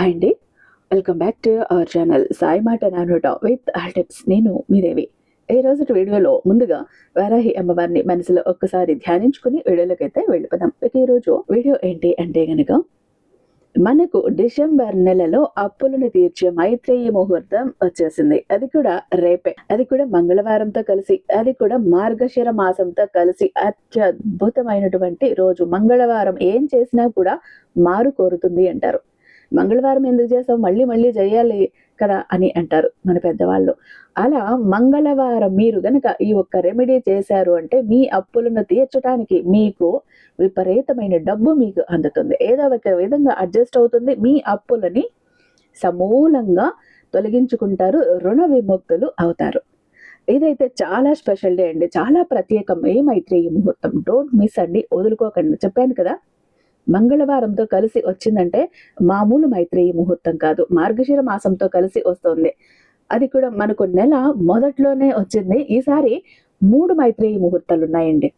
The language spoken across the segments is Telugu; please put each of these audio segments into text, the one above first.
హాయ్ అండి. Welcome back to our channel Sai మాట నానోట విత్ ఆల్ టిప్స్ నేను మీదేవి ఈ రోజు వీడియోలో ముందుగా వారాహి అమ్మవారిని మనసులో ఒక్కసారి ధ్యానించుకుని వీడియోలోకి అయితే వెళ్ళిపోదాం. ఇక ఈరోజు వీడియో ఏంటి అంటే కనుక మనకు డిసెంబర్ నెలలో అప్పులను తీర్చే మైత్రేయ ముహూర్తం వచ్చేసింది. అది కూడా రేపే. అది కూడా మంగళవారంతో కలిసి అది కూడా మార్గశిర మాసంతో కలిసి అత్యద్భుతమైనటువంటి రోజు. మంగళవారం ఏం చేసినా కూడా మారు కోరుతుంది అంటారు. మంగళవారం ఎందుకు చేస్తాం మళ్ళీ మళ్ళీ చేయాలి కదా అని అంటారు మన పెద్దవాళ్ళు. అలా మంగళవారం మీరు గనక ఈ ఒక్క రెమెడీ చేశారు అంటే మీ అప్పులను తీర్చడానికి మీకు విపరీతమైన డబ్బు మీకు అందుతుంది. ఏదో ఒక విధంగా అడ్జస్ట్ అవుతుంది. మీ అప్పులని సమూలంగా తొలగించుకుంటారు. రుణ విముక్తులు అవుతారు. ఇదైతే చాలా స్పెషల్ డే అండి. చాలా ప్రత్యేకం. ఏ మైత్రేయ ముహూర్తం? డోంట్ మిస్ అండి. వదులుకోకండి. చెప్పాను కదా? మంగళవారంతో కలిసి వచ్చిందంటే మామూలు మైత్రేయి ముహూర్తం కాదు. మార్గశిర మాసంతో కలిసి వస్తుంది. అది కూడా మనకు నెల మొదట్లోనే వచ్చింది. ఈసారి మూడు మైత్రేయి ముహూర్తాలు ఉన్నాయండి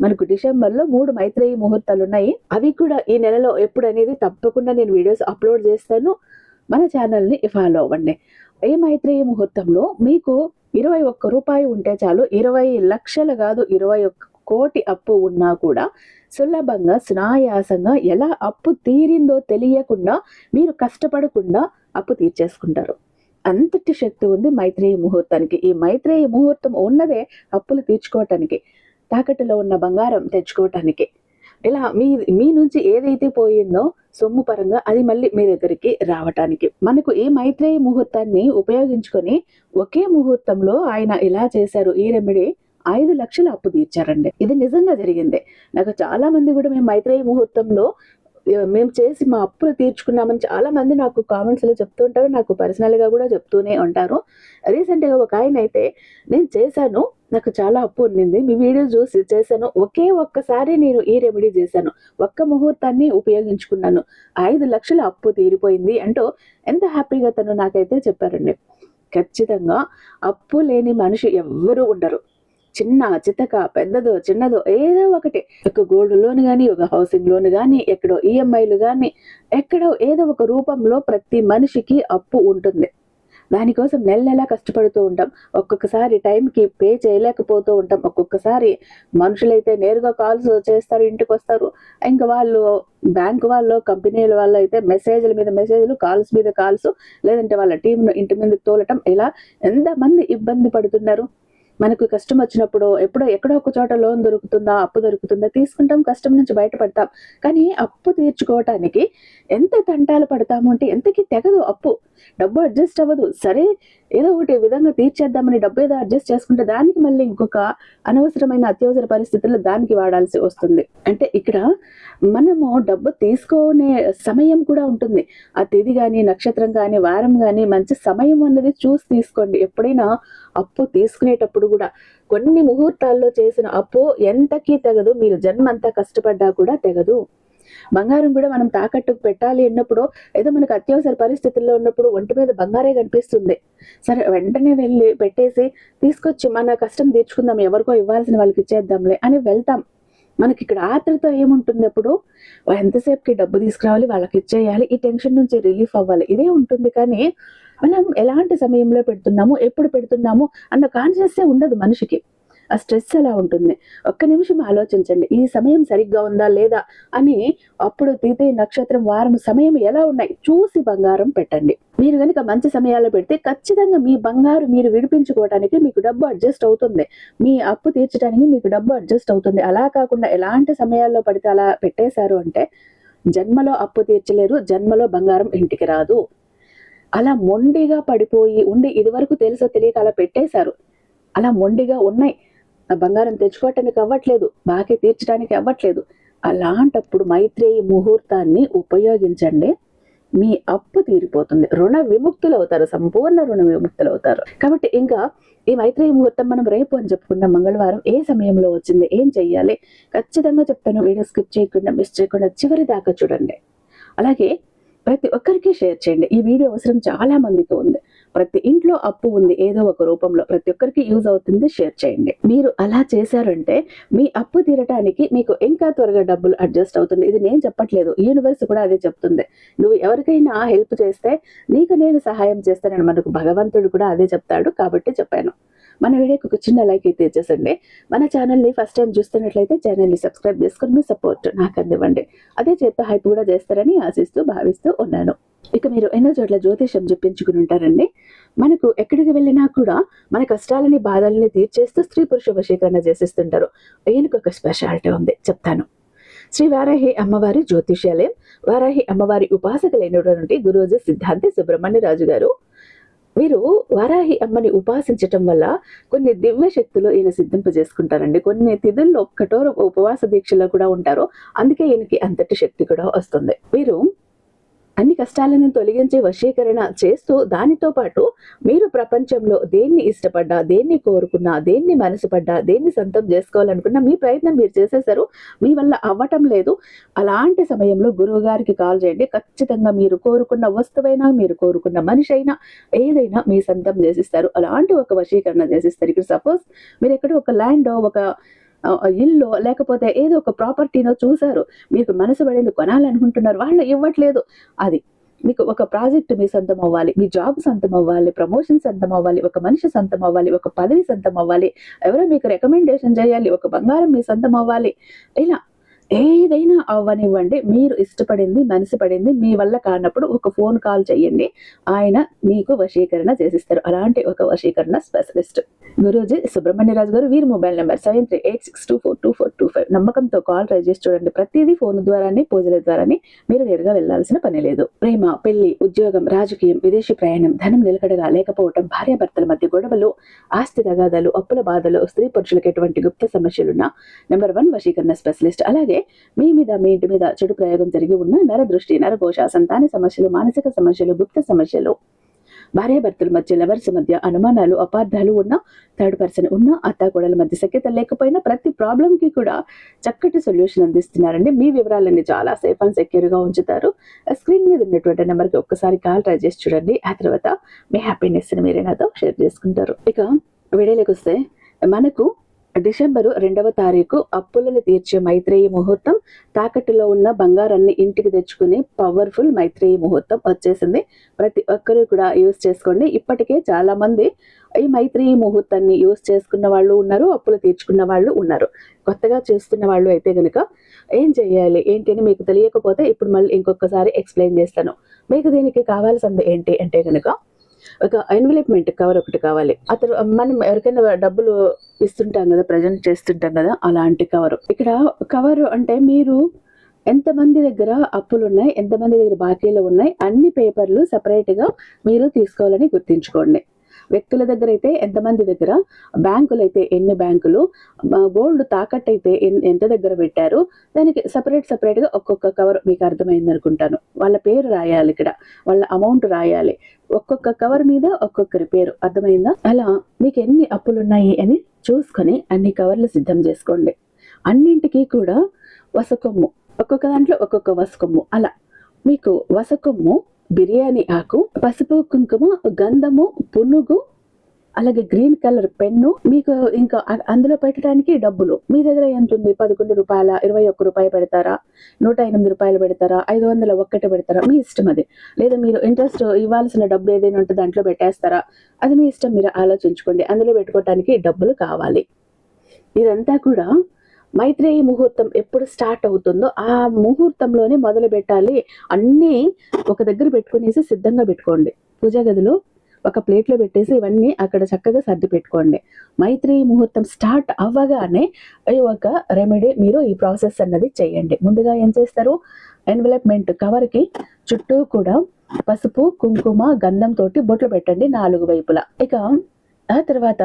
మనకు డిసెంబర్లో మూడు మైత్రేయి ముహూర్తాలు ఉన్నాయి అవి కూడా ఈ నెలలో ఎప్పుడు అనేది తప్పకుండా నేను వీడియోస్ అప్లోడ్ చేస్తాను. మన ఛానల్ని ఫాలో అవ్వండి. ఏ మైత్రేయ ముహూర్తంలో మీకు ఇరవై ఒక్క రూపాయి ఉంటే చాలు. ఇరవై లక్షలు కాదు ఇరవై ఒక్క కోటి అప్పు ఉన్నా కూడా సులభంగా సునాయాసంగా ఎలా అప్పు తీరిందో తెలియకుండా మీరు కష్టపడకుండా అప్పు తీర్చేసుకుంటారు. అంతటి శక్తి ఉంది మైత్రేయ ముహూర్తానికి. ఈ మైత్రేయ ముహూర్తం ఉన్నదే అప్పులు తీర్చుకోవటానికి తాకట్టులో ఉన్న బంగారం తెచ్చుకోవటానికి. ఇలా మీ మీ నుంచి ఏదైతే పోయిందో సొమ్ము పరంగా అది మళ్ళీ మీ దగ్గరికి రావటానికి. మనకు ఈ మైత్రేయ ముహూర్తాన్ని ఉపయోగించుకొని ఒకే ముహూర్తంలో ఆయన ఇలా చేశారు ఈ రెమెడీ ఐదు లక్షలు అప్పు తీర్చారండి. ఇది నిజంగా జరిగింది. నాకు చాలా మంది కూడా మేము మైత్రేయ ముహూర్తంలో మేము చేసి మా అప్పులు తీర్చుకున్నామని చాలా మంది నాకు కామెంట్స్లో చెప్తూ ఉంటారు. నాకు పర్సనల్గా కూడా చెప్తూనే ఉంటారు. రీసెంట్గా ఒక ఆయన అయితే నేను చేశాను నాకు చాలా అప్పు ఉండింది. మీ వీడియో చూసి చేశాను. ఒకే ఒక్కసారి నేను ఈ రెమెడీ చేశాను. ఒక్క ముహూర్తాన్ని ఉపయోగించుకున్నాను. ఐదు లక్షల అప్పు తీరిపోయింది అంటూ ఎంత హ్యాపీగా తను నాకైతే చెప్పారండి. ఖచ్చితంగా అప్పు లేని మనిషి ఎవ్వరూ ఉండరు. చిన్న చితక పెద్దదో చిన్నదో ఏదో ఒకటి. ఒక గోల్డ్ లోన్ కానీ ఒక హౌసింగ్ లోన్ కానీ ఎక్కడో ఈఎంఐలు కానీ ఎక్కడో ఏదో ఒక రూపంలో ప్రతి మనిషికి అప్పు ఉంటుంది. దానికోసం నెల నెలా కష్టపడుతూ ఉంటాం. ఒక్కొక్కసారి టైంకి పే చేయలేకపోతూ ఉంటాం. ఒక్కొక్కసారి మనుషులైతే నేరుగా కాల్స్ చేస్తారు ఇంటికి వస్తారు ఇంకా వాళ్ళు బ్యాంక్ వాళ్ళు కంపెనీల వాళ్ళు అయితే మెసేజ్ల మీద మెసేజ్లు కాల్స్ మీద కాల్స్ లేదంటే వాళ్ళ టీంను ఇంటి మీద తోలటం. ఇలా ఎంతమంది ఇబ్బంది పడుతున్నారు? మనకు కష్టం వచ్చినప్పుడు ఎప్పుడో ఎక్కడో ఒక చోట లోన్ దొరుకుతుందా అప్పు దొరుకుతుందా తీసుకుంటాం కష్టం నుంచి బయటపడతాం. కానీ అప్పు తీర్చుకోవటానికి ఎంత తంటాలు పడతాము అంటే ఎంతకి తెగదు అప్పు. డబ్బు అడ్జస్ట్ అవ్వదు. సరే ఏదో ఒకటి విధంగా తీర్చేద్దామని డబ్బు ఏదో అడ్జస్ట్ చేసుకుంటే దానికి మళ్ళీ ఇంకొక అనవసరమైన అత్యవసర పరిస్థితుల్లో దానికి వాడాల్సి వస్తుంది. అంటే ఇక్కడ మనము డబ్బు తీసుకునే సమయం కూడా ఉంటుంది. ఆ తేదీ కానీ నక్షత్రం కానీ వారం కానీ మంచి సమయం అన్నది చూసి తీసుకోండి. ఎప్పుడైనా అప్పు తీసుకునేటప్పుడు కూడా కొన్ని ముహూర్తాల్లో చేసిన అప్పు ఎంతకీ తెగదు. మీరు జన్మంతా కష్టపడ్డా కూడా తెగదు. బంగారం కూడా మనం తాకట్టుకు పెట్టాలి అన్నప్పుడు ఏదో మనకు అత్యవసర పరిస్థితుల్లో ఉన్నప్పుడు ఒంటి మీద బంగారే కనిపిస్తుంది. సరే వెంటనే వెళ్ళి పెట్టేసి తీసుకొచ్చి మన కష్టం తీర్చుకుందాం ఎవరికో ఇవ్వాల్సిన వాళ్ళకి ఇచ్చేద్దాంలే అని వెళ్తాం. మనకి ఇక్కడ ఆత్రత ఏముంటుంది అప్పుడు ఎంతసేపుకి డబ్బు తీసుకురావాలి వాళ్ళకి ఇచ్చేయాలి ఈ టెన్షన్ నుంచి రిలీఫ్ అవ్వాలి ఇదే ఉంటుంది. కానీ మనం ఎలాంటి సమయంలో పెడుతున్నాము ఎప్పుడు పెడుతున్నాము అన్న కాన్షియస్సే ఉండదు మనిషికి. ఆ స్ట్రెస్ ఎలా ఉంటుంది? ఒక్క నిమిషం ఆలోచించండి. ఈ సమయం సరిగ్గా ఉందా లేదా అని అప్పుడు తీతే నక్షత్రం వారం సమయం ఎలా ఉన్నాయి చూసి బంగారం పెట్టండి. మీరు కనుక మంచి సమయాల్లో పెడితే ఖచ్చితంగా మీ బంగారు మీరు విడిపించుకోవడానికి మీకు డబ్బు అడ్జస్ట్ అవుతుంది. మీ అప్పు తీర్చడానికి మీకు డబ్బు అడ్జస్ట్ అవుతుంది. అలా కాకుండా ఎలాంటి సమయాల్లో పడితే అలా పెట్టేశారు అంటే జన్మలో అప్పు తీర్చలేరు జన్మలో బంగారం ఇంటికి రాదు. అలా మొండిగా పడిపోయి ఉండి ఇదివరకు తెలుసో తెలియక అలా పెట్టేశారు. అలా మొండిగా ఉన్నాయి. ఆ బంగారం తెచ్చుకోవటానికి అవ్వట్లేదు బాకీ తీర్చడానికి అవ్వట్లేదు. అలాంటప్పుడు మైత్రేయ ముహూర్తాన్ని ఉపయోగించండి. మీ అప్పు తీరిపోతుంది. రుణ విముక్తులు అవుతారు సంపూర్ణ రుణ విముక్తులు అవుతారు కాబట్టి ఇంకా ఈ మైత్రేయ ముహూర్తం మనం రేపు అని చెప్పుకున్న మంగళవారం ఏ సమయంలో వచ్చింది? ఏం చెయ్యాలి? ఖచ్చితంగా చెప్తాను. వీడియో స్కిప్ చేయకుండా మిస్ చేయకుండా చివరి దాకా చూడండి. అలాగే ప్రతి ఒక్కరికి షేర్ చేయండి. ఈ వీడియో అవసరం చాలా మందికి ఉంది. ప్రతి ఇంట్లో అప్పు ఉంది ఏదో ఒక రూపంలో. ప్రతి ఒక్కరికి యూజ్ అవుతుంది షేర్ చేయండి. మీరు అలా చేశారంటే మీ అప్పు తీరటానికి మీకు ఇంకా త్వరగా డబ్బులు అడ్జస్ట్ అవుతుంది. ఇది నేను చెప్పట్లేదు. యూనివర్స్ కూడా అదే చెప్తుంది. నువ్వు ఎవరికైనా హెల్ప్ చేస్తే నీకు నేను సహాయం చేస్తానని మనకు భగవంతుడు కూడా అదే చెప్తాడు కాబట్టి చెప్పాను. మన వీడియోకి ఒక చిన్న లైక్ అయితే ఇచ్చేసండి. మన ఛానల్ని ఫస్ట్ టైం చూస్తున్నట్లయితే ఛానల్ని సబ్స్క్రైబ్ చేసుకుని మీ సపోర్ట్ నాకు అందివ్వండి. అదే చేత్తో హైప్ కూడా చేస్తారని ఆశిస్తూ భావిస్తూ ఉన్నాను. ఇక మీరు ఎన్నో చోట్ల జ్యోతిషం చెప్పించుకుని ఉంటారండి. మనకు ఎక్కడికి వెళ్ళినా కూడా మన కష్టాలని బాధల్ని తీర్చేస్తూ స్త్రీ పురుష వశీకరణ చేసేస్తుంటారు. ఈయనకు ఒక స్పెషాలిటీ ఉంది చెప్తాను. శ్రీ వారాహి అమ్మవారి జ్యోతిష్యాలయం. వారాహి అమ్మవారి ఉపాసకులైనటువంటి గురూజీ సిద్ధాంతి సుబ్రహ్మణ్య రాజు గారు వీరు వారాహి అమ్మని ఉపాసించటం వల్ల కొన్ని దివ్య శక్తులు ఈయన సిద్ధింప చేసుకుంటారండి కొన్ని తిథుల్లో కఠోర ఉపవాస దీక్షలో కూడా ఉంటారు. అందుకే ఈయనకి అంతటి శక్తి కూడా వస్తుంది. వీరు అన్ని కష్టాలను తొలగించే వశీకరణ చేస్తూ దానితో పాటు మీరు ప్రపంచంలో దేన్ని ఇష్టపడ్డా దేన్ని కోరుకున్నా దేన్ని మనసు పడ్డా దేన్ని సొంతం చేసుకోవాలనుకున్నా మీ ప్రయత్నం మీరు చేసేసారు మీ వల్ల అవ్వటం లేదు. అలాంటి సమయంలో గురువు గారికి కాల్ చేయండి. ఖచ్చితంగా మీరు కోరుకున్న వస్తువైనా మీరు కోరుకున్న మనిషి అయినా ఏదైనా మీ సొంతం చేసిస్తారు. అలాంటి ఒక వశీకరణ చేసిస్తారు. ఇక్కడ సపోజ్ మీరు ఎక్కడో ఒక ల్యాండ్ ఒక ఇల్లు లేకపోతే ఏదో ఒక ప్రాపర్టీనో చూశారు మీకు మనసు పడింది కొనాలనుకుంటున్నారు వాళ్ళు ఇవ్వట్లేదు. అది మీకు ఒక ప్రాజెక్ట్ మీ సొంతం అవ్వాలి మీ జాబ్ సొంతం అవ్వాలి ప్రమోషన్ సొంతం అవ్వాలి ఒక మనిషి సొంతం అవ్వాలి ఒక పదవి సొంతం అవ్వాలి ఎవరో మీకు రికమెండేషన్ చేయాలి ఒక బంగారం మీ సొంతం అవ్వాలి. ఇలా ఏదైనా అవ్వనివ్వండి మీరు ఇష్టపడింది మనసు పడింది మీ వల్ల కానప్పుడు ఒక ఫోన్ కాల్ చేయండి. ఆయన మీకు వశీకరణ చేసిస్తారు. అలాంటి ఒక వశీకరణ స్పెషలిస్ట్. గురూజీ సుబ్రహ్మణ్యరాజు గారు వీరి mobile number seven three eight six two four two four two five. నమ్మకంతో కాల్ ట్రై చేసి చూడండి. ప్రతిదీ ఫోన్ ద్వారానే పూజల ద్వారానే మీరు నేరుగా వెళ్ళాల్సిన పని లేదు. ప్రేమ పెళ్ళి ఉద్యోగం రాజకీయం విదేశీ ప్రయాణం ధనం నిలకడగా లేకపోవడం భార్యాభర్తల మధ్య గొడవలు ఆస్తి తగాదాలు అప్పుల బాధలు స్త్రీ పురుషులకు ఎటువంటి గుప్త సమస్యలున్నా నెంబర్ వన్ వశీకరణ స్పెషలిస్ట్. అలాగే మీ మీద మీ ఇంటి మీద చెడు ప్రయోగం జరిగి ఉన్న నర దృష్టి నరకోశ సంతాన సమస్యలు మానసిక సమస్యలు గుప్త సమస్యలు. భార్యాభర్తల మధ్య లవర్స్ మధ్య అనుమానాలు అపార్థాలు ఉన్న థర్డ్ పర్సన్ ఉన్న అత్తాకోడల మధ్య సఖ్యత లేకపోయినా ప్రతి ప్రాబ్లం కి కూడా చక్కటి సొల్యూషన్ అందిస్తున్నారండి. మీ వివరాలన్నీ చాలా సేఫ్ అండ్ సెక్యూర్గా ఉంచుతారు. స్క్రీన్ మీద ఉన్నటువంటి నెంబర్కి ఒక్కసారి కాల్ ట్రై చేసి చూడండి. ఆ తర్వాత మీ హ్యాపీనెస్ని మీరే నాతో షేర్ చేసుకుంటారు. ఇక వీడియోలోకి వస్తే మనకు డిసెంబరు రెండవ తారీఖు అప్పులను తీర్చే మైత్రేయి ముహూర్తం తాకట్టులో ఉన్న బంగారాన్ని ఇంటికి తెచ్చుకునే పవర్ఫుల్ మైత్రేయి ముహూర్తం వచ్చేసింది. ప్రతి ఒక్కరూ కూడా యూస్ చేసుకోండి. ఇప్పటికే చాలా మంది ఈ మైత్రేయి ముహూర్తాన్ని యూస్ చేసుకున్న వాళ్ళు ఉన్నారు అప్పులు తీర్చుకున్న వాళ్ళు ఉన్నారు. కొత్తగా చేస్తున్న వాళ్ళు అయితే కనుక ఏం చేయాలి ఏంటి అని మీకు తెలియకపోతే ఇప్పుడు మళ్ళీ ఇంకొకసారి ఎక్స్ప్లెయిన్ చేస్తాను. మీకు దీనికి కావాల్సింది ఏంటి అంటే కనుక ఒక ఎన్వలప్మెంట్ కవర్ ఒకటి కావాలి. అతను మనం ఎవరికైనా డబ్బులు ఇస్తుంటాం కదా ప్రజెంట్ చేస్తుంటాం కదా అలాంటి కవర్ ఇక్కడ కవర్ అంటే మీరు ఎంతమంది దగ్గర అప్పులు ఉన్నాయి ఎంతమంది దగ్గర బాకీలు ఉన్నాయి అన్ని పేపర్లు సపరేట్గా గా మీరు తీసుకోవాలని గుర్తుంచుకోండి. వ్యక్తుల దగ్గర అయితే ఎంతమంది దగ్గర? బ్యాంకులు అయితే ఎన్ని బ్యాంకులు? గోల్డ్ తాకట్టు అయితే ఎన్- ఎంత దగ్గర పెట్టారు? దానికి సపరేట్ సపరేట్గా ఒక్కొక్క కవర్ మీకు అర్థమైంది అనుకుంటాను. వాళ్ళ పేరు రాయాలి ఇక్కడ. వాళ్ళ అమౌంట్ రాయాలి. ఒక్కొక్క కవర్ మీద ఒక్కొక్కరి పేరు. అర్థమైందా? అలా మీకు ఎన్ని అప్పులు ఉన్నాయి అని చూసుకొని అన్ని కవర్లు సిద్ధం చేసుకోండి. అన్నింటికి కూడా వసకొమ్ము. ఒక్కొక్క దాంట్లో ఒక్కొక్క వసకొమ్ము. అలా మీకు వసకొమ్ము బిర్యానీ ఆకు పసుపు కుంకుమ గంధము పునుగు అలాగే గ్రీన్ కలర్ పెన్ను మీకు ఇంకా అందులో పెట్టడానికి డబ్బులు. మీ దగ్గర ఎంత ఉంది పదకొండు రూపాయల ఇరవై ఒక్క రూపాయలు పెడతారా? నూట ఎనిమిది రూపాయలు పెడతారా? ఐదు వందల ఒక్కటి పెడతారా? మీ ఇష్టం అది. లేదా మీరు ఇంట్రెస్ట్ ఇవ్వాల్సిన డబ్బు ఏదైనా ఉంటే దాంట్లో పెట్టేస్తారా? అది మీ ఇష్టం మీరు ఆలోచించుకోండి. అందులో పెట్టుకోవడానికి డబ్బులు కావాలి. ఇదంతా కూడా మైత్రేయి ముహూర్తం ఎప్పుడు స్టార్ట్ అవుతుందో ఆ ముహూర్తంలోనే మొదలు పెట్టాలి. అన్నీ ఒక దగ్గర పెట్టుకునేసి సిద్ధంగా పెట్టుకోండి. పూజా గదిలో ఒక ప్లేట్లో పెట్టేసి ఇవన్నీ అక్కడ చక్కగా సర్ది పెట్టుకోండి. మైత్రి ముహూర్తం స్టార్ట్ అవ్వగానే ఈ ఒక రెమెడీ మీరు ఈ ప్రాసెస్ అన్నది చేయండి. ముందుగా ఏం చేస్తారు? ఎన్వలప్మెంట్ కవర్కి చుట్టూ కూడా పసుపు కుంకుమ గంధం తోటి బొట్లు పెట్టండి నాలుగు వైపులా. ఇక ఆ తర్వాత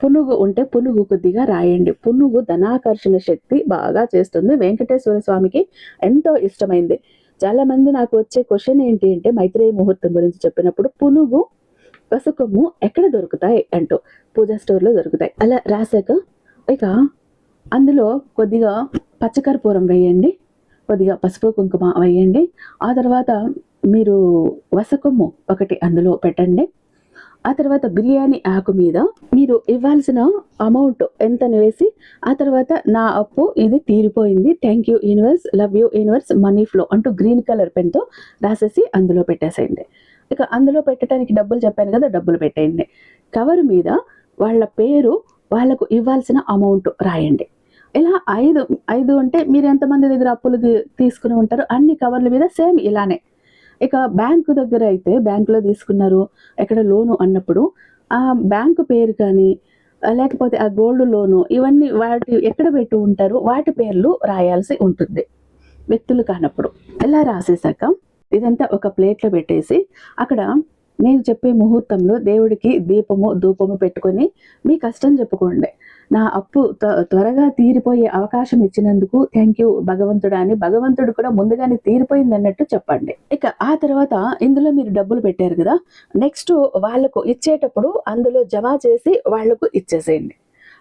పునుగు ఉంటే పునుగు కొద్దిగా రాయండి. పునుగు ధనాకర్షణ శక్తి బాగా చేస్తుంది. వెంకటేశ్వర స్వామికి ఎంతో ఇష్టమైంది. చాలా మంది నాకు వచ్చే క్వశ్చన్ ఏంటి అంటే మైత్రేయ ముహూర్తం గురించి చెప్పినప్పుడు పునుగు పసుకొమ్ము ఎక్కడ దొరుకుతాయి అంటూ పూజా స్టోర్లో దొరుకుతాయి. అలా రాసాక ఇక అందులో కొద్దిగా పచ్చకర్పూరం వేయండి కొద్దిగా పసుపు కుంకుమ వేయండి ఆ తర్వాత మీరు వసకొమ్ము ఒకటి అందులో పెట్టండి. ఆ తర్వాత బిర్యానీ ఆకు మీద మీరు ఇవ్వాల్సిన అమౌంట్ ఎంత వేసి ఆ తర్వాత నా అప్పు ఇది తీరిపోయింది. Thank you universe love you universe money flow అంటూ గ్రీన్ కలర్ పెన్తో రాసేసి అందులో పెట్టేసేయండి. ఇక అందులో పెట్టడానికి డబ్బులు చెప్పాను కదా డబ్బులు పెట్టేయండి. కవర్ మీద వాళ్ళ పేరు వాళ్ళకు ఇవ్వాల్సిన అమౌంట్ రాయండి. ఇలా ఐదు ఐదు అంటే మీరు ఎంతమంది దగ్గర అప్పులు తీసుకుని ఉంటారు అన్ని కవర్ల మీద సేమ్ ఇలానే. ఇక బ్యాంకు దగ్గర అయితే బ్యాంకులో తీసుకున్నారు. ఎక్కడ లోను అన్నప్పుడు ఆ బ్యాంకు పేరు కానీ లేకపోతే ఆ గోల్డ్ లోను ఇవన్నీ వాటి ఎక్కడ పెట్టి ఉంటారు? వాటి పేర్లు రాయాల్సి ఉంటుంది. వ్యక్తులు కానప్పుడు. ఇలా రాసేసాక ఇదంతా ఒక ప్లేట్లో పెట్టేసి అక్కడ నేను చెప్పే ముహూర్తంలో దేవుడికి దీపము ధూపము పెట్టుకొని మీ కష్టం చెప్పుకోండి. నా అప్పు త్వ- త్వరగా తీరిపోయే అవకాశం ఇచ్చినందుకు థ్యాంక్ యూ భగవంతుడా అని భగవంతుడు కూడా ముందుగానే తీరిపోయింది అన్నట్టు చెప్పండి. ఇక ఆ తర్వాత ఇందులో మీరు డబ్బులు పెట్టారు కదా నెక్స్ట్ వాళ్ళకు ఇచ్చేటప్పుడు అందులో జమ చేసి వాళ్ళకు ఇచ్చేసేయండి.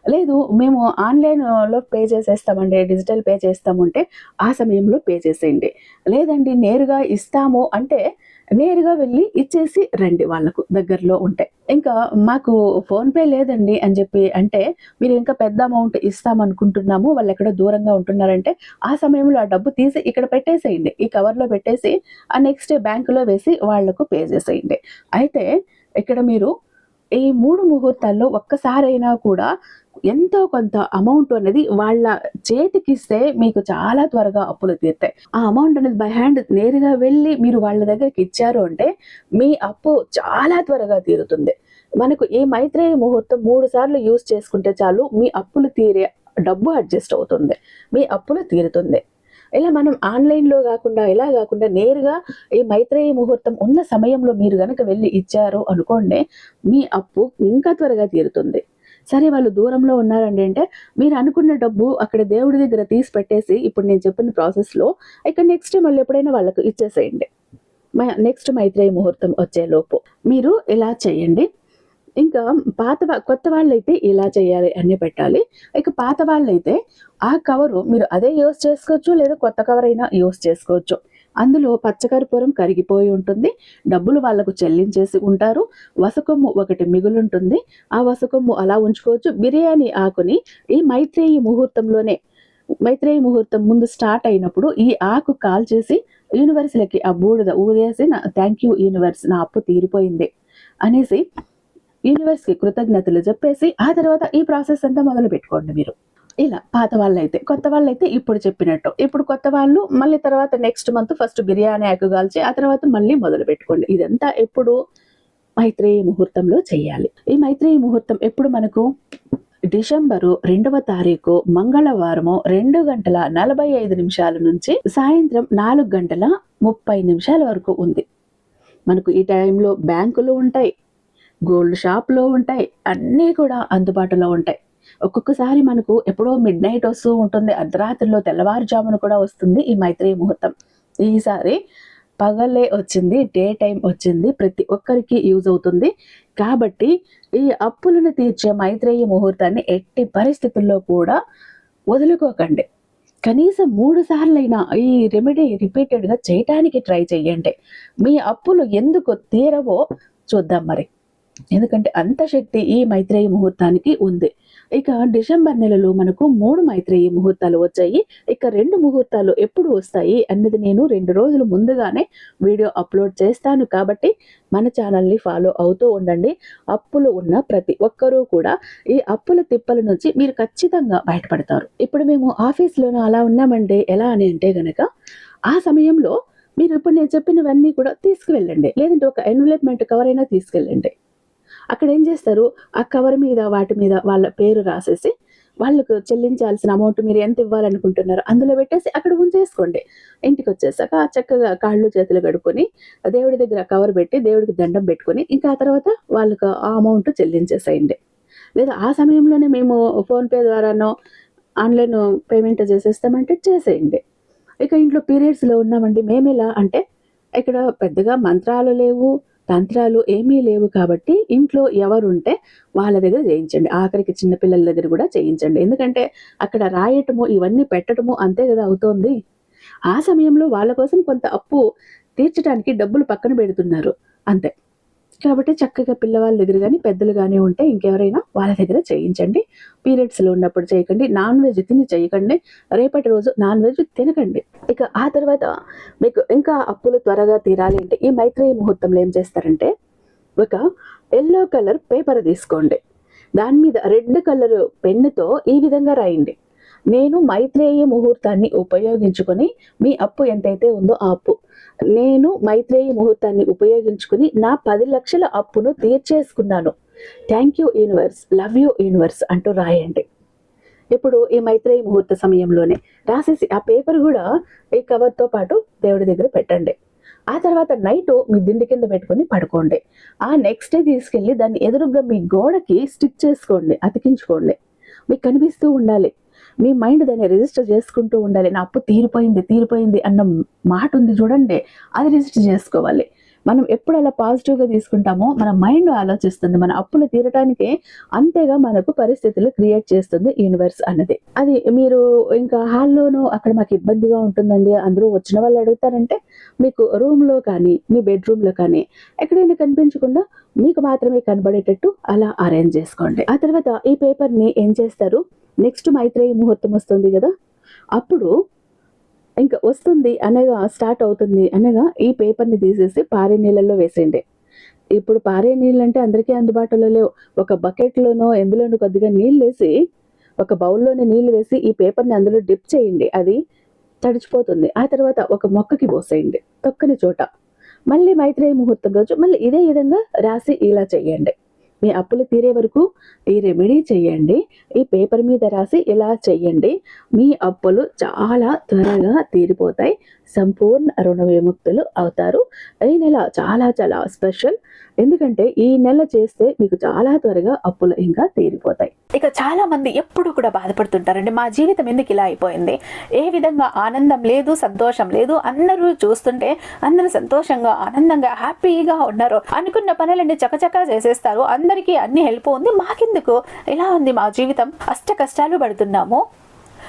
లేదు మేము ఆన్లైన్లో పే చేసేస్తామండి డిజిటల్ పే చేస్తామంటే ఆ సమయంలో పే చేసేయండి. లేదండి నేరుగా ఇస్తాము అంటే నేరుగా వెళ్ళి ఇచ్చేసి రండి వాళ్ళకు దగ్గరలో ఉంటే. ఇంకా మాకు ఫోన్పే లేదండి అని చెప్పి అంటే మీరు ఇంకా పెద్ద అమౌంట్ ఇస్తామనుకుంటున్నాము వాళ్ళు ఎక్కడో దూరంగా ఉంటున్నారంటే ఆ సమయంలో ఆ డబ్బు తీసి ఇక్కడ పెట్టేసేయండి. ఈ కవర్లో పెట్టేసి ఆ నెక్స్ట్ బ్యాంకులో వేసి వాళ్ళకు పే చేసేయండి. అయితే ఇక్కడ మీరు ఈ మూడు ముహూర్తాల్లో ఒక్కసారైనా కూడా ఎంతో కొంత అమౌంట్ అనేది వాళ్ళ చేతికిస్తే మీకు చాలా త్వరగా అప్పులు తీరుతాయి. ఆ అమౌంట్ అనేది బై హ్యాండ్ నేరుగా వెళ్ళి మీరు వాళ్ళ దగ్గరికి ఇచ్చారు అంటే మీ అప్పు చాలా త్వరగా తీరుతుంది. మనకు ఈ మైత్రేయ ముహూర్తం మూడు సార్లు యూజ్ చేసుకుంటే చాలు మీ అప్పులు తీరే డబ్బు అడ్జస్ట్ అవుతుంది. మీ అప్పులు తీరుతుంది. ఇలా మనం ఆన్లైన్లో కాకుండా ఇలా కాకుండా నేరుగా ఈ మైత్రేయ ముహూర్తం ఉన్న సమయంలో మీరు కనుక వెళ్ళి ఇచ్చారు అనుకోండి మీ అప్పు ఇంకా త్వరగా తీరుతుంది. సరే వాళ్ళు దూరంలో ఉన్నారండి అంటే మీరు అనుకున్న డబ్బు అక్కడ దేవుడి దగ్గర తీసి పెట్టేసి ఇప్పుడు నేను చెప్పిన ప్రాసెస్లో ఇక నెక్స్ట్ మళ్ళీ ఎప్పుడైనా వాళ్ళకు ఇచ్చేసేయండి. నెక్స్ట్ మైత్రేయ ముహూర్తం వచ్చేలోపు మీరు ఇలా చేయండి. ఇంకా పాత కొత్త వాళ్ళైతే ఇలా చేయాలి అన్ని పెట్టాలి. ఇక పాత వాళ్ళైతే ఆ కవరు మీరు అదే యూస్ చేసుకోవచ్చు లేదా కొత్త కవర్ అయినా యూస్ చేసుకోవచ్చు. అందులో పచ్చకర్పూరం కరిగిపోయి ఉంటుంది. డబ్బులు వాళ్ళకు చెల్లించేసి ఉంటారు. వసకొమ్ము ఒకటి మిగులుంటుంది. ఆ వసకొమ్ము అలా ఉంచుకోవచ్చు. బిర్యానీ ఆకుని ఈ మైత్రేయి ముహూర్తంలోనే మైత్రేయి ముహూర్తం ముందు స్టార్ట్ అయినప్పుడు ఈ ఆకు కాల్ చేసి యూనివర్స్లకి ఆ బూడిద ఊదేసి నా థ్యాంక్ యూ యూనివర్స్ నా అప్పు తీరిపోయింది అనేసి యూనివర్స్కి కృతజ్ఞతలు చెప్పేసి ఆ తర్వాత ఈ ప్రాసెస్ అంతా మొదలు పెట్టుకోండి మీరు. ఇలా పాత వాళ్ళైతే కొత్త వాళ్ళైతే ఇప్పుడు చెప్పినట్టు. ఇప్పుడు కొత్త వాళ్ళు మళ్ళీ తర్వాత నెక్స్ట్ మంత్ ఫస్ట్ బిర్యానీ ఆకు కాల్చి ఆ తర్వాత మళ్ళీ మొదలు పెట్టుకోండి. ఇదంతా ఎప్పుడు మైత్రేయ ముహూర్తంలో చేయాలి ఈ మైత్రేయ ముహూర్తం ఎప్పుడు మనకు? డిసెంబరు రెండవ తారీఖు మంగళవారము రెండు గంటల నలభై ఐదు నిమిషాల నుంచి సాయంత్రం నాలుగు గంటల ముప్పై నిమిషాల వరకు ఉంది. మనకు ఈ టైంలో బ్యాంకులు ఉంటాయి గోల్డ్ షాప్లో ఉంటాయి అన్నీ కూడా అందుబాటులో ఉంటాయి. ఒక్కొక్కసారి మనకు ఎప్పుడో మిడ్ నైట్ వస్తూ ఉంటుంది. అర్ధరాత్రిలో తెల్లవారుజామున కూడా వస్తుంది ఈ మైత్రి ముహూర్తం. ఈసారి పగలే వచ్చింది డే టైం వచ్చింది ప్రతి ఒక్కరికి యూజ్ అవుతుంది. కాబట్టి ఈ అప్పులను తీర్చే మైత్రేయ ముహూర్తాన్ని ఎట్టి పరిస్థితుల్లో కూడా వదులుకోకండి. కనీసం మూడు సార్లైనా ఈ రెమెడీ రిపీటెడ్గా చేయటానికి ట్రై చేయండి. మీ అప్పులు ఎందుకు తీరవో చూద్దాం మరి. ఎందుకంటే అంత శక్తి ఈ మైత్రేయ ముహూర్తానికి ఉంది. ఇక డిసెంబర్ నెలలో మనకు మూడు మైత్రేయ ముహూర్తాలు వచ్చాయి. ఇక రెండు ముహూర్తాలు ఎప్పుడు వస్తాయి అన్నది నేను రెండు రోజులు ముందుగానే వీడియో అప్లోడ్ చేస్తాను. కాబట్టి మన ఛానల్ని ఫాలో అవుతూ ఉండండి. అప్పులు ఉన్న ప్రతి ఒక్కరూ కూడా ఈ అప్పుల తిప్పల నుంచి మీరు ఖచ్చితంగా బయటపడతారు. ఇప్పుడు మేము ఆఫీస్లోనూ అలా ఉన్నామంటే ఎలా అని అంటే గనక ఆ సమయంలో మీరు ఇప్పుడు నేను చెప్పినవన్నీ కూడా తీసుకువెళ్ళండి. లేదంటే ఒక ఎన్వలప్మెంట్ కవర్ అయినా తీసుకెళ్ళండి. అక్కడ ఏం చేస్తారు? ఆ కవర్ మీద వాటి మీద వాళ్ళ పేరు రాసేసి వాళ్ళకు చెల్లించాల్సిన అమౌంట్ మీరు ఎంత ఇవ్వాలనుకుంటున్నారు అందులో పెట్టేసి అక్కడ ఉంచేసుకోండి. ఇంటికి వచ్చేసాక చక్కగా కాళ్ళు చేతులు కడుక్కొని దేవుడి దగ్గర కవర్ పెట్టి దేవుడికి దండం పెట్టుకొని ఇంకా ఆ తర్వాత వాళ్ళకు ఆ అమౌంట్ చెల్లించేసేయండి. లేదా ఆ సమయంలోనే మేము ఫోన్పే ద్వారానో ఆన్లైన్ పేమెంట్ చేసేస్తామంటే చేసేయండి. ఇక ఇంట్లో పీరియడ్స్లో ఉన్నామండి. మేము ఎలా అంటే ఇక్కడ పెద్దగా మంత్రాలు లేవు తంత్రాలు ఏమీ లేవు కాబట్టి ఇంట్లో ఎవరుంటే వాళ్ళ దగ్గర చేయించండి. ఆఖరికి చిన్నపిల్లల దగ్గర కూడా చేయించండి. ఎందుకంటే అక్కడ రాయటము ఇవన్నీ పెట్టడము అంతే కదా అవుతోంది. ఆ సమయంలో వాళ్ళ కోసం కొంత అప్పు తీర్చడానికి డబ్బులు పక్కన పెడుతున్నారు. అంతే. కాబట్టి చక్కగా పిల్లవాళ్ళ దగ్గర కానీ పెద్దలు కానీ ఉంటే ఇంకెవరైనా వాళ్ళ దగ్గర చేయించండి. పీరియడ్స్లో ఉన్నప్పుడు చేయకండి. నాన్ వెజ్ తిని చేయకండి. రేపటి రోజు నాన్ వెజ్ తినకండి. ఇక ఆ తర్వాత మీకు ఇంకా అప్పులు త్వరగా తీరాలి అంటే ఈ మైత్రేయ ముహూర్తంలో ఏం చేస్తారంటే ఒక ఎల్లో కలర్ పేపర్ తీసుకోండి. దాని మీద రెడ్ కలర్ పెన్నుతో ఈ విధంగా రాయండి. నేను మైత్రేయ ముహూర్తాన్ని ఉపయోగించుకొని మీ అప్పు ఎంతైతే ఉందో ఆ అప్పు నేను మైత్రేయ ముహూర్తాన్ని ఉపయోగించుకుని నా పది లక్షల అప్పును తీర్చేసుకున్నాను. Thank you universe love you universe అంటూ రాయండి. ఇప్పుడు ఈ మైత్రేయ ముహూర్త సమయంలోనే రాసేసి ఆ పేపర్ కూడా ఈ కవర్తో పాటు దేవుడి దగ్గర పెట్టండి. ఆ తర్వాత నైట్ మీ దిండి కింద పెట్టుకొని పడుకోండి. ఆ నెక్స్ట్ డే తీసుకెళ్ళి దాన్ని ఎదురుగా మీ గోడకి స్టిక్ చేసుకోండి అతికించుకోండి. మీకు కనిపిస్తూ ఉండాలి. మీ మైండ్ దాన్ని రిజిస్టర్ చేసుకుంటూ ఉండాలి. నా అప్పు తీరిపోయింది తీరిపోయింది అన్న మాట ఉంది చూడండి. అది రిజిస్టర్ చేసుకోవాలి. మనం ఎప్పుడు అలా పాజిటివ్గా తీసుకుంటామో మన మైండ్ ఆలోచిస్తుంది. మన అప్పులు తీరటానికి అంతేగా మనకు పరిస్థితులు క్రియేట్ చేస్తుంది యూనివర్స్ అన్నది. అది మీరు ఇంకా హాల్లోనూ అక్కడ మాకు ఇబ్బందిగా ఉంటుందండి. అందరూ వచ్చిన వాళ్ళు అడుగుతారంటే మీకు రూమ్లో కానీ మీ బెడ్రూమ్లో కానీ ఎక్కడైనా కనిపించకుండా మీకు మాత్రమే కనబడేటట్టు అలా అరేంజ్ చేసుకోండి. ఆ తర్వాత ఈ పేపర్ని ఏం చేస్తారు? నెక్స్ట్ మైత్రేయ ముహూర్తం వస్తుంది కదా. అప్పుడు ఇంకా వస్తుంది అనగా స్టార్ట్ అవుతుంది అనగా ఈ పేపర్ని తీసేసి పారే నీళ్ళల్లో వేసేయండి. ఇప్పుడు పారే నీళ్ళు అంటే అందరికీ అందుబాటులో లేవు. ఒక బకెట్లోనో ఎందులోనో కొద్దిగా నీళ్ళు వేసి ఒక బౌల్లోనే నీళ్ళు వేసి ఈ పేపర్ని అందులో డిప్ చేయండి. అది తడిచిపోతుంది. ఆ తర్వాత ఒక మొక్కకి పోసేయండి. తొక్కని చోట. మళ్ళీ మైత్రేయ ముహూర్తం రోజు మళ్ళీ ఇదే విధంగా రాసి ఇలా చేయండి. మీ అప్పులు తీరే వరకు ఈ రెమెడీ చేయండి. ఈ పేపర్ మీద రాసి ఇలా చేయండి. మీ అప్పులు చాలా త్వరగా తీరిపోతాయి. సంపూర్ణ రుణ విముక్తులు అవుతారు. ఈ నెల చాలా చాలా స్పెషల్ ఎందుకంటే ఈ నెల చేస్తే మీకు చాలా త్వరగా అప్పులు ఇంకా తీరిపోతాయి. ఇక చాలా మంది ఎప్పుడు కూడా బాధపడుతుంటారండి. మా జీవితం ఎందుకు ఇలా అయిపోయింది? ఏ విధంగా ఆనందం లేదు సంతోషం లేదు? అందరూ చూస్తుంటే అందరూ సంతోషంగా ఆనందంగా హ్యాపీగా ఉన్నారు. అనుకున్న పనులన్నీ చకచకా చేసేస్తారు. అందరికీ అన్ని హెల్ప్ ఉంది. మాకెందుకు? ఎలా ఉంది మా జీవితం? అష్ట కష్టాలు పడుతున్నాము.